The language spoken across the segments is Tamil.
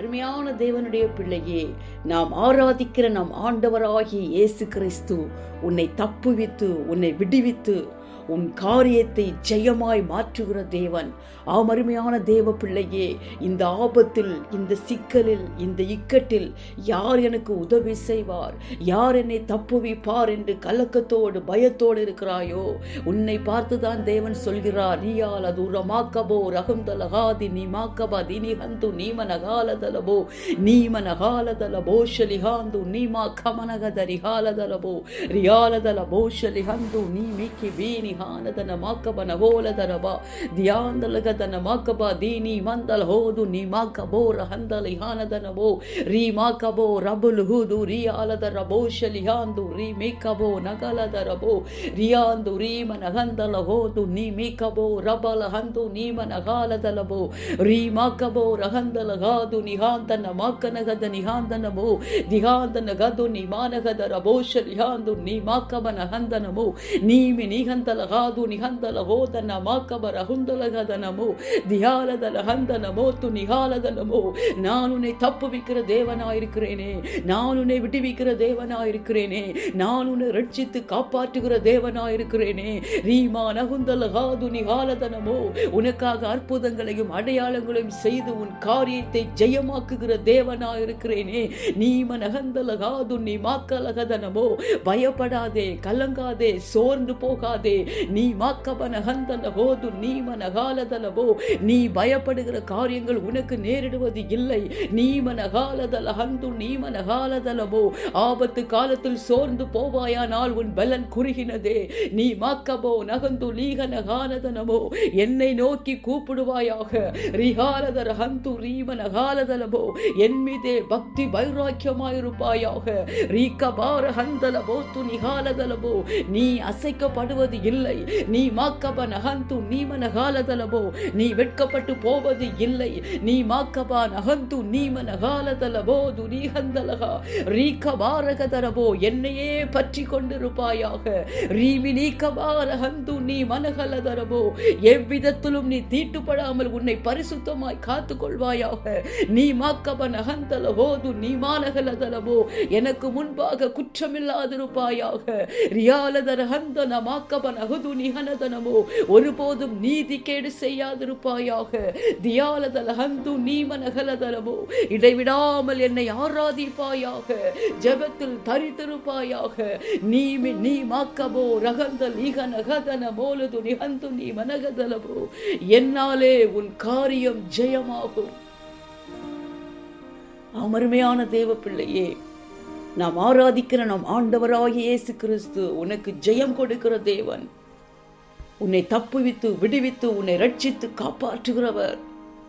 அருமையான தேவனுடைய பிள்ளையே நாம் ஆராதிக்கிற நம் ஆண்டவராகிய இயேசு கிறிஸ்து உன்னை தப்புவித்து உன்னை விடுவித்து உன் காரியத்தை ஜெயமாய் மாற்றுகிற தேவன். ஆமருமையான தேவ பிள்ளையே இந்த ஆபத்தில் இந்த சிக்கலில் இந்த இக்கட்டில் யார் எனக்கு உதவி செய்வார்? யார் என்னை தப்புவிப்பார் என்று கலக்கத்தோடு பயத்தோடு இருக்கிறாயோ? உன்னை பார்த்துதான் தேவன் சொல்கிறார் நீயால் அது உரமாக்கபோ ரகுந்தலகாதி நீ மாக்கபா தினி ஹந்து நீமனகாலதலபோ நீமனகாலதலபோ ஷலிஹாந்து நீமா கமனகதரிகாலதலபோ ரியாலதலபோ ஷலிஹந்து நீ மிக்கி வீணி ಬೀನಿ ಹಾನದನ ನವೋಲದ ಹೋಲದರಬ ಧ್ಯಾಂದಲಗದನ ಮಾಕಬ ದೀನಿ ಮಂದಲ ಹೋದು ನೀ ಮಾಕಬೋರ ಹಂದಲಿ ಹಾನದನಬೋ ರೀ ಮಾಕಬೋ ರಬುಲ್ ಹುದು ರಿಯಾಲದರಬೋ ಶಲಿಹಾಂದು ರೀ ಮೇಕಬೋ ನಗಲದರಬೋ ರಿಯಾಂದು ರೀಮನ ಹಂದಲ ಹೋದು ನೀ ಮೇಕಬೋ ರಬಲ ಹಂದು ನೀಮನ ಗಾಲದಲಬೋ ರೀ ಮಾಕಬೋ ರಹಂದಲ ಗಾದು ನಿಹಾಂತನ ಮಾಕನಗದ ನಿಹಾಂದನಮೋ ದಿಹಾಂತನ ಗದು ನಿಮಾನಗದ ರಬೋಶ ಶಲಿಹಾಂದು ನೀ ಮಾಕಬನ ಹಂದನಮೋ ನೀಮಿ ನಿಹಂತಲ ಗಾದು ನಿಹಂತಲ ಹೋದನ ಮಾಕಬರ ಹುಂದಲಗದನಮೋ தியாலதல ஹந்தனமோ து நிகாலதனமோ நான் உன்னை தப்புவிக்கிற தேவனாயிருக்கிறேனே நான் உன்னை விடுவிக்கிற தேவனாயிருக்கிறேனே நான் உன்னை ரட்சித்து காப்பாற்றுகிற தேவனாயிருக்கிறேனே ரீமா நகுந்தல காது நிகாலதனமோ உனக்காக அற்புதங்களையும் அடையாளங்களையும் செய்து உன் காரியத்தை ஜெயமாக்குகிற தேவனாயிருக்கிறேனே நீம நகந்தல காது நீ மாக்கலகதனமோ பயப்படாதே கலங்காதே சோர்ந்து போகாதே நீ மாக்கபன ஹந்தன ஹோது நீம நகாலதலவோ நீ பயப்படுகிற காரியங்கள் உனக்கு நேரிடுவது இல்லை. நீமனகாலதல ஹந்து நீமனகாலதலவோ ஆபத்து காலத்தில் சோர்ந்து போவாயானால் உன் பலன் குறுகினதே. நீ மாக்கபோ நகந்து லீகனகாலதனமோ என்னை நோக்கி கூப்பிடுவாயாக. ரிகாலதர ஹந்து ரீமனகாலதலமோ என் மீதே பக்தி வைராக்கியமாயிருப்பாயாக. ரீகபார ஹந்தலபோ துணிகாலதலவோ நீ அசைக்கப்படுவது இல்லை இல்லை. நீ மாக்கப நகந்து நீமன காலதலபோ நீ வெட்கப்பட்டு போவது இல்லை. நீ மாக்கபா நகந்து நீமன காலதலபோ துரீகந்தலகா ரீக ரீக்கபாரகதரபோ என்னையே பற்றி கொண்டிருப்பாயாக. ரீமி நீக்கபாரகந்து நீ மனகலதரபோ எவ்விதத்திலும் நீ தீட்டுப்படாமல் உன்னை பரிசுத்தமாய் காத்து கொள்வாயாக நீ மாக்கப நகந்தலபோது நீ மானகலதலபோ எனக்கு முன்பாக குற்றமில்லாதிருப்பாயாக. ரியாலதர ஹந்தன தகுது நிகனதனமோ ஒருபோதும் நீதி கேடு செய்யாதிருப்பாயாக. தியாலதல ஹந்து நீமனகலதனமோ இடைவிடாமல் என்னை ஆராதிப்பாயாக. ஜெபத்தில் தரித்திருப்பாயாக. நீமி நீ மாக்கபோ ரகந்தல் ஈகனகதன மோலது நிகந்து நீ மனகதலபோ என்னாலே உன் காரியம் ஜெயமாகும். அமர்மையான தேவ பிள்ளையே நாம் ஆராதிக்கிற நம் ஆண்டவராகிய இயேசு கிறிஸ்து உனக்கு ஜெயம் கொடுக்கிற தேவன். உன்னை தப்புவித்து விடுவித்து உன்னை ரட்சித்து காப்பாற்றுகிறவர்.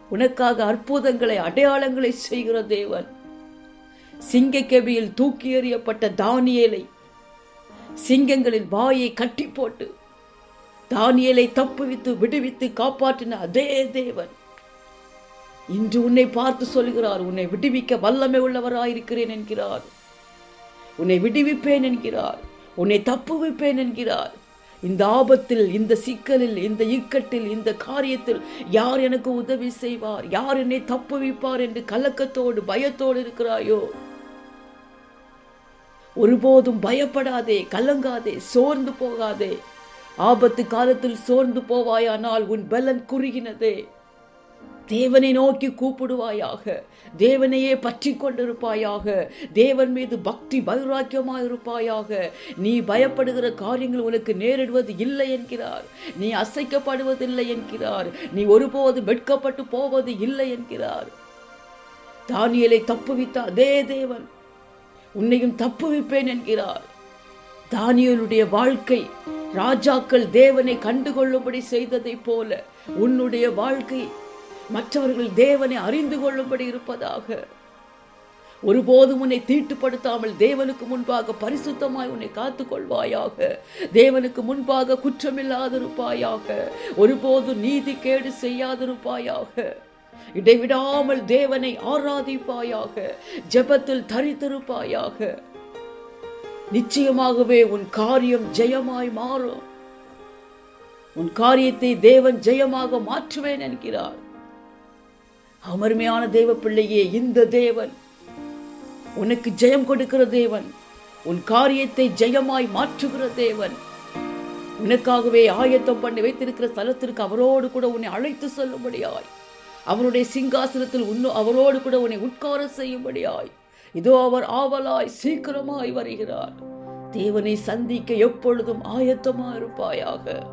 உனக்காக அற்புதங்களை அடையாளங்களை செய்கிற தேவன். சிங்கக்கெபியில் தூக்கி எறியப்பட்ட தானியலை சிங்கங்களின் வாயை கட்டி போட்டு தானியலை தப்புவித்து விடுவித்து காப்பாற்றின அதே தேவன். இன்று உன்னை பார்த்து சொல்கிறார் உன்னை விடுவிக்க வல்லமை உள்ளவராயிருக்கிறேன் என்கிறார். உன்னை விடுவிப்பேன் என்கிறார். உன்னை தப்புவிப்பேன் என்கிறார். இந்த ஆபத்தில் இந்த சிக்கலில் இந்த இக்கட்டில் இந்த காரியத்தில் யார் எனக்கு உதவி செய்வார்? யார் என்னை தப்புவிப்பார் என்று கலக்கத்தோடு பயத்தோடு இருக்கிறாயோ? ஒருபோதும் பயப்படாதே கலங்காதே சோர்ந்து போகாதே. ஆபத்து காலத்தில் சோர்ந்து போவாயானால் உன் பலன் குறுகினதே. தேவனை நோக்கி கூப்பிடுவாயாக தேவனையே பற்றி கொண்டிருப்பாயாக தேவன் மீது பக்தி வைராக்கியமாயிருப்பாயாக நீ பயப்படுகிற காரியங்கள் உனக்கு நேரிடுவது இல்லை என்கிறார். நீ அசைக்கப்படுவதில்லை என்கிறார். நீ ஒருபோது வெட்கப்பட்டு போவது இல்லை என்கிறார். தானியலை தப்புவித்த அதே தேவன் உன்னையும் தப்புவிப்பேன் என்கிறார். தானியலுடைய வாழ்க்கை ராஜாக்கள் தேவனை கண்டுகொள்ளும்படி செய்ததைப் போல உன்னுடைய வாழ்க்கை மற்றவர்கள் தேவனை அறிந்து கொள்ளும்படி இருப்பதாக. ஒருபோதும் உன்னை தீட்டுப்படுத்தாமல் தேவனுக்கு முன்பாக பரிசுத்தமாய் உன்னை காத்துக்கொள்வாயாக. தேவனுக்கு முன்பாக குற்றமில்லாதிருப்பாயாக. ஒருபோது நீதி கேடு செய்யாதிருப்பாயாக. இடைவிடாமல் தேவனை ஆராதிப்பாயாக. ஜெபத்தில் தரித்திருப்பாயாக. நிச்சயமாகவே உன் காரியம் ஜெயமாய் மாறும். உன் காரியத்தை தேவன் ஜெயமாக மாற்றுவேன் என்கிறார். அமர்மையான தேவ பிள்ளையே இந்த தேவன். உனக்கு ஜெயம் கொடுக்கிற தேவன். உன் காரியத்தை ஜெயமாய் மாற்றுகிற தேவன். உனக்காகவே ஆயத்தம் பண்ணி வைத்திருக்கிற ஸ்தலத்திற்கு அவரோடு கூட உன்னை அழைத்து செல்லும்படியாய். அவருடைய சிங்காசனத்தில் உன்னும் அவரோடு கூட உன்னை உட்கார செய்யும்படியாய். இதோ அவர் ஆவலாய் சீக்கிரமாய் வருகிறார். தேவனை சந்திக்க எப்பொழுதும் ஆயத்தமா இருப்பாயாக.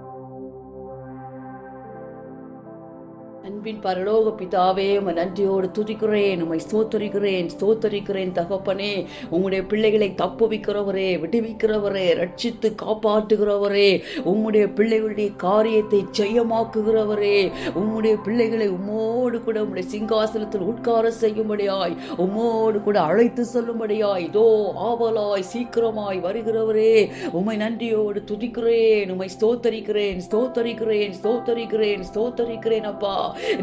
அன்பின் பரலோக பிதாவே உமை நன்றியோடு துதிக்கிறேன் உம்மை ஸ்தோத்தரிக்கிறேன் ஸ்தோத்தரிக்கிறேன் தகப்பனே. உம்முடைய பிள்ளைகளை தப்புவிக்கிறவரே விடுவிக்கிறவரே ரட்சித்து காப்பாற்றுகிறவரே. உம்முடைய பிள்ளைகளுடைய காரியத்தை ஜெயமாக்குகிறவரே. உம்முடைய பிள்ளைகளை உம்மோடு கூட உம்முடைய சிங்காசனத்தில் உட்கார செய்யும்படியாய் உம்மோடு கூட அழைத்து சொல்லும்படியாய் இதோ ஆவலாய் சீக்கிரமாய் வருகிறவரே உமை நன்றியோடு துதிக்கிறேன் உம்மை ஸ்தோத்தரிக்கிறேன் ஸ்தோத்தரிக்கிறேன் ஸ்தோத்தரிக்கிறேன் ஸ்தோத்தரிக்கிறேன் அப்பா.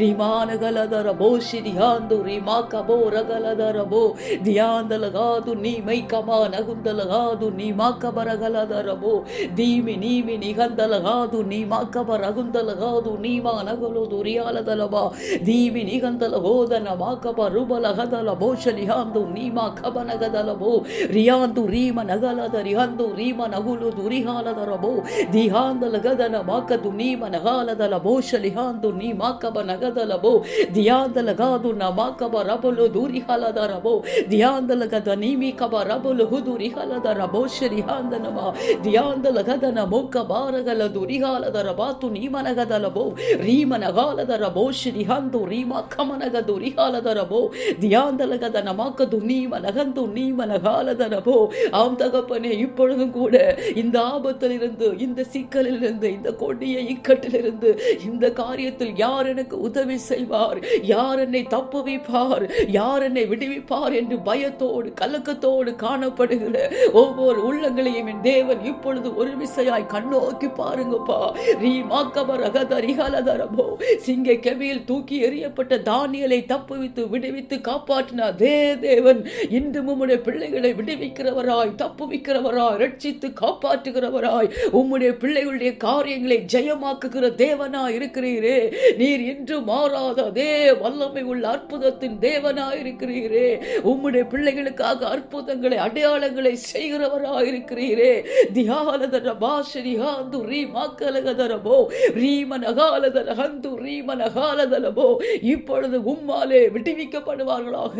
ரிமானகலதர போஷி தியாந்து ரிமா கபோ ரகலதரபோ தியாந்தலகாது நீ மைக்கமா நகுந்தலகாது நீ மாக்கபரகலதர போ தீமி நீமி நிகந்தலகாது நீ மாக்கபரகுந்தலகாது நீமா நகலோ ரியாலதலபா தி ದೀಮಿ ನಿಗಂದಲ ಹೋದನ ಮಾಕಬ ರುಬಲ ಹದಲ ಬೋಷಲಿಹಾಂದು ನೀಮಾ ಕಬನಗದಲ ಬೋ ರಿಯಾಂದು ರೀಮ ನಗಲದ ರಿಹಂದು ರೀಮ ನಗುಲುದು ರಿಹಾಲದರ ಬೋ ದಿಹಾಂದಲ ಗದನ ಮಾಕದು ನೀಮ ನಗಾಲದಲ ಬೋಷಲಿಹಾಂದು ನೀ ಮಾಕಬ ನಗದಲಬೋ ದಿಯಾಂದಲ ಗಾದು ನ ಮಾಕಬ ರಬಲು ದೂರಿ ಹಲದ ರಬೋ ದಿಯಾಂದಲ ಗದ ನೀಮಿ ಕಬ ರಬಲು ಹುದುರಿ ಹಲದ ರಬೋ ಶರಿಹಾಂದನಮ ದಿಯಾಂದಲ ಗದನ ಮೊಕ್ಕ ಬಾರಗಲ ದುರಿಹಾಲದ ರಬಾತು ನೀಮನಗದಲಬೋ ರೀಮನಗಾಲದ ರಬೋ ಶ್ರೀಹಂದು ರೀಮ ಕಮನಗದು ರಿಹಾಲದ ರಬೋ தியாந்தல கத நமக்கது நீமனகந்து நீமனகாலத ரபோ ஆம் தகப்பனே இப்பொழுதும் கூட இந்த ஆபத்திலிருந்து இந்த சிக்கலிலிருந்து இந்த கொடிய இக்கட்டிலிருந்து இந்த காரியத்தில் யார் எனக்கு உதவி செய்வார் யார் என்னை தப்புவிப்பார் யார் என்னை விடுவிப்பார் என்று பயத்தோடு கலக்கத்தோடு காணப்படுகிற ஒவ்வொரு உள்ளங்களையும் என் தேவன் இப்பொழுது ஒரு விசையாய் கண்ணோக்கி பாருங்கப்பா ரீ மாக்கபர் அகதரிகலதரபோ சிங்க கெபியில் தூக்கி எறியப்பட்ட தானியலை தப்புவித்து விடுவித்து காப்பாற்றின அதே தேவன் இன்றும் உம்முடைய பிள்ளைகளை விடுவிக்கிறவராய் தப்புவிக்கிறவராய் ரட்சித்து காப்பாற்றுகிறவராய் உம்முடைய பிள்ளைகளுடைய காரியங்களை ஜெயமாக்குகிற தேவனாய் இருக்கிறீரே. நீர் இன்று மாறாத அதே வல்லமை உள்ள அற்புதத்தின் தேவனாய் இருக்கிறீரே. உம்முடைய பிள்ளைகளுக்காக அற்புதங்களை அடையாளங்களை செய்கிறவராய் இருக்கிறீரே. தியாலதர பாஷரி ஹாந்து ரீ மாக்கலகதரபோ ரீமனகாலதர ஹந்து ரீமனகாலதலபோ இப்பொழுது உம்மாலே விடுவிக்கப்படுவார்களாக.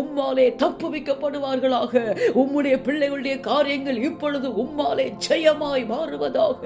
உம்மாலே தப்புவிக்கப்படுவார்களாக உம்முடைய பிள்ளைகளுடைய காரியங்கள் இப்பொழுது உம்மாலே ஜெயமாய் மாறுவதாக.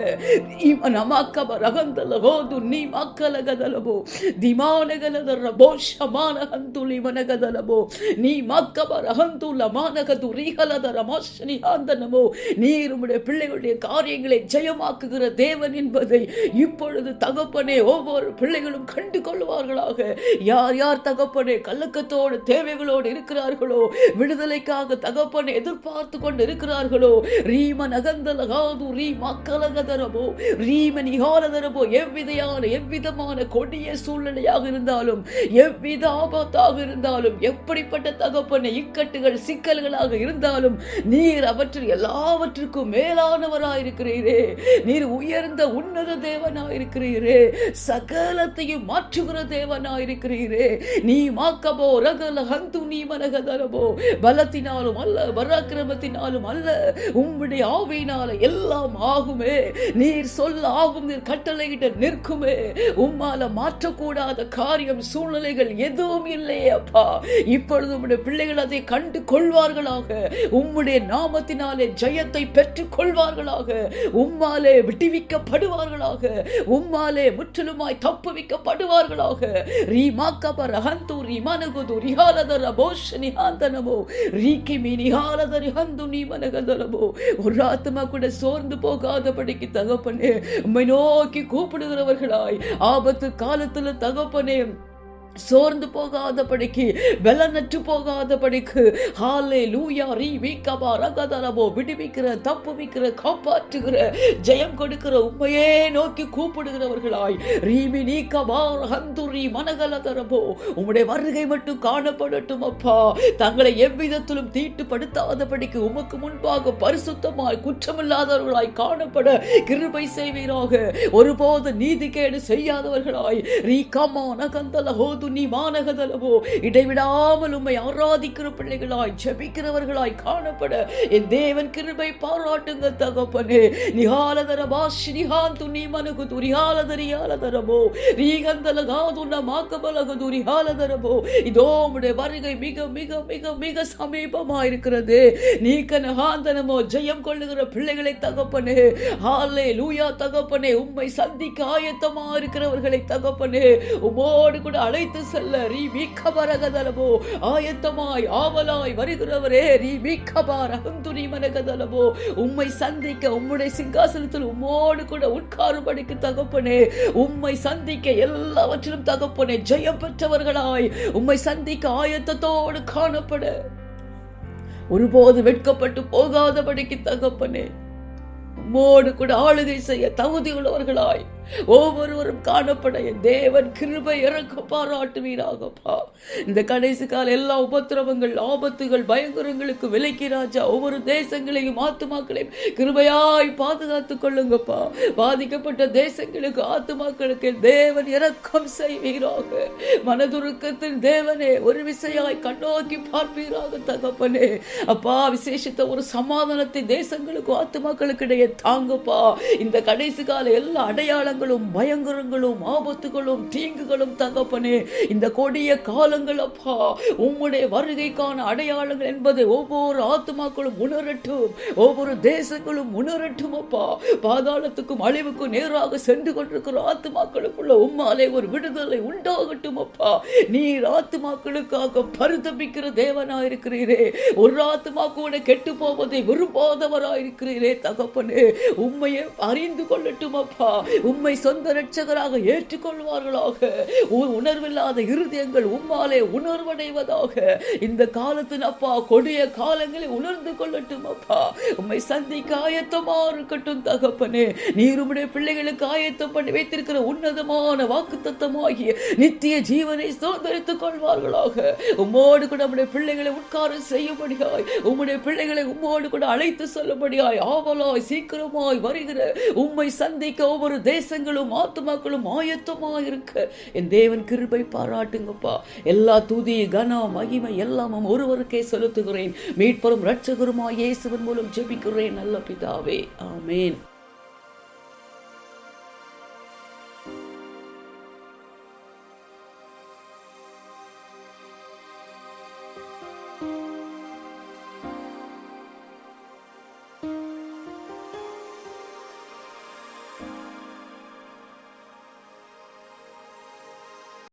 நமக்கப ரகந்தலகோது நீ மக்கலகதலபோ திமானகலதரபோ ஷமானகந்துலி மனகதலபோ. நீ மக்கப ரகந்துல மானகது ரீகலதர மாஷனி ஆந்தனமோ நீர் உம்முடைய பிள்ளைகளுடைய காரியங்களை ஜெயமாக்குகிற தேவன் என்பதை இப்பொழுது தகப்பனே ஒவ்வொரு பிள்ளைகளும் கண்டு கொள்வார்களாக யார் யார் தகப்பனே கல்லக்கத்தோடு தேவைகளோடு இருக்கிறார்களோ? விடுதலைக்காக தகப்பனை எதிர்பார்த்து கொண்டு இருக்கிறார்களோ ரீம நகந்தலகாது ரீ கலகதரமோ ரீம நிகாலதரமோ எவ்விதையான எவ்விதமான கொடிய சூழ்நிலையாக இருந்தாலும் எவ்வித ஆபத்தாக இருந்தாலும் எப்படிப்பட்ட தகப்பனை இக்கட்டுகள் சிக்கல்களாக இருந்தாலும் நீர் அவற்றில் எல்லாவற்றுக்கும் மேலானவராயிருக்கிறீரே. நீர் உயர்ந்த உன்னத தேவனாயிருக்கிறீரே. சகலத்தையும் மாற்றுகிற தேவனாயிருக்கிறீரே நீ மாக்கபோ ரகல ஹந்து நீ மனகதரபோ. பலத்தினாலும் அல்ல பராக்கிரமத்தினாலும் அல்ல. உம்முடைய ஆவியினால எல்லாம் ஆகுமே. நீர் சொல்ல ஆகும் நீர் கட்டளையிட்ட நிற்குமே. உம்மால மாற்றக்கூடாத காரியம் சூழ்நிலைகள் எதுவும் இல்லையே அப்பா. இப்பொழுது உம்முடைய பிள்ளைகள் அதை கண்டு கொள்வார்களாக. உம்முடைய நாமத்தினாலே ஜெயத்தை பெற்றுக் கொள்வார்களாக. உம்மாலே விடுவிக்கப்படுவார்களாக. உம்மாலே முற்றிலுமாய் தப்புவிக்கப்படுவார்களாக. ரீமாக்கபர் அகந்து ரிமனகுது ரிஹாலதர போஷ் நிஹாந்தனமோ ரீக்கி மீ நிஹாலதரி ஹந்து நீ மனகதலமோ ஒரு ஆத்மா கூட சோர்ந்து போகாதபடிக்கு தகப்பனே உம்மை நோக்கி கூப்பிடுகிறவர்களாய். ஆபத்து காலத்துல தகப்பனே சோர்ந்து போகாதபடிக்கு போகாத போகாதபடிக்கு ஹாலே லூயா ரீ வீக்கபா ரகதரபோ விடுவிக்கிற தப்புவிக்கிற காப்பாற்றுகிற ஜெயம் கொடுக்கிற உண்மையே நோக்கி கூப்பிடுகிறவர்களாய் ரீமி நீக்கபா ஹந்துரி மனகலதரபோ உம்முடைய வருகை மட்டும் காணப்படட்டும் அப்பா. தங்களை எவ்விதத்திலும் தீட்டுப்படுத்தாதபடிக்கு உமக்கு முன்பாக பரிசுத்தமாய் குற்றமில்லாதவர்களாய் காணப்பட கிருபை செய்வீராக. ஒருபோது நீதிகேடு செய்யாதவர்களாய் ரீ கமா நகந்தல ஹோது துணி மாநகதலவோ இடைவிடாமல் உம்மை ஆராதிக்கிற பிள்ளைகளாய் ஜபிக்கிறவர்களாய் காணப்பட. என் தேவன் கிருபை பாராட்டுங்க தகப்பனே. நிகாலதர பாஷி நிகான் துண்ணி மனகு துரியாலதரியாலதரமோ ரீகந்தலகாதுன்ன மாக்கபலகு துரிகாலதரமோ இதோ உம்முடைய வருகை மிக மிக மிக மிக சமீபமா இருக்கிறது நீக்கன ஹாந்தனமோ ஜெயம் கொள்ளுகிற பிள்ளைகளை தகப்பனே. ஹாலே லூயா தகப்பனே உம்மை சந்திக்க ஆயத்தமா இருக்கிறவர்களை தகப்பனே. உமோடு கூட அழைத்து செல்ல ரீ மீக்கபரகதலமோ ஆயத்தமாய் ஆவலாய் வருகிறவரே ரீ மீக்கபார் அகந்துரி மனகதலமோ உம்மை சந்திக்க உம்முடைய சிங்காசனத்தில் உம்மோடு கூட உட்காரும்படிக்கு தகப்பனே. உம்மை சந்திக்க எல்லாவற்றிலும் தகப்பனே ஜெயம் பெற்றவர்களாய். உம்மை சந்திக்க ஆயத்தத்தோடு காணப்பட. ஒருபோது வெட்கப்பட்டு போகாதபடிக்கு தகப்பனே. உம்மோடு கூட ஆளுகை செய்ய தகுதி உள்ளவர்களாய். ஒவ்வொருவரும் காணப்பட என் தேவன் கிருபை இறக்க பாராட்டுவீராகப்பா. இந்த கடைசி கால எல்லா உபத்திரவங்கள் ஆபத்துகள் பயங்கரங்களுக்கு விலைக்கு ராஜா ஒவ்வொரு தேசங்களையும் ஆத்துமாக்களையும் கிருபையாய் பாதுகாத்துக் கொள்ளுங்கப்பா. பாதிக்கப்பட்ட தேசங்களுக்கு ஆத்துமாக்களுக்கு தேவன் இறக்கம் செய்வீராக. மனதுருக்கத்தில் தேவனே ஒரு விசையாய் கண்ணோக்கி பார்ப்பீராக தகப்பனே. அப்பா விசேஷித்த ஒரு சமாதானத்தை தேசங்களுக்கு ஆத்துமாக்களுக்கு இடையே தாங்கப்பா. இந்த கடைசி கால எல்லா அடையாள அடையாளங்களும் பயங்கரங்களும் ஆபத்துகளும் தீங்குகளும் தகப்பனே இந்த கொடிய காலங்கள் அப்பா உம்முடைய வருகைக்கான அடையாளங்கள் என்பதை ஒவ்வொரு ஆத்மாக்களும் உணரட்டும் ஒவ்வொரு தேசங்களும் உணரட்டும் அப்பா. பாதாளத்துக்கும் அழிவுக்கும் நேராக சென்று கொண்டிருக்கிற ஆத்மாக்களுக்குள்ள உம்மாலே ஒரு விடுதலை உண்டாகட்டும் அப்பா. நீர் ஆத்மாக்களுக்காக பரிதபிக்கிற தேவனாயிருக்கிறீரே. ஒரு ஆத்மா கூட கெட்டு போவதை விரும்பாதவராயிருக்கிறீரே தகப்பனே. உண்மையை அறிந்து கொள்ளட்டும் அப்பா. உம் உம்மை சொந்த ரட்சகராக ஏற்றுக்கொள்வார்களாக. உணர்வில்லாத இருதயங்கள் உம்மாலே உணர்வடைவதாக. இந்த காலத்தின் அப்பா கொடிய காலங்களை உணர்ந்து கொள்ளட்டும் அப்பா. உம்மை சந்திக்க ஆயத்தமா இருக்கட்டும் தகப்பனே. நீர் உம்முடைய பிள்ளைகளுக்கு ஆயத்தம் பண்ணி வைத்திருக்கிற உன்னதமான வாக்கு தத்தமாகிய நித்திய ஜீவனை சுதந்திரித்துக் கொள்வார்களாக. உம்மோடு கூட நம்முடைய பிள்ளைகளை உட்கார செய்யும்படியாய் உம்முடைய பிள்ளைகளை உம்மோடு கூட அழைத்து சொல்லும்படியாய் ஆவலாய் சீக்கிரமாய் வருகிற உம்மை சந்திக்க ஒவ்வொரு தேசங்களும் ஆத்துமாக்களும் ஆயத்தமாக இருக்க என் தேவன் கிருபை பாராட்டுங்கப்பா. எல்லா துதி கனம் மகிமை எல்லாமும் ஒருவருக்கே செலுத்துகிறேன். மீட்பரும் ரட்சகருமாய் இயேசுவன் மூலம் ஜெபிக்கிறேன் நல்ல பிதாவே. ஆமேன்.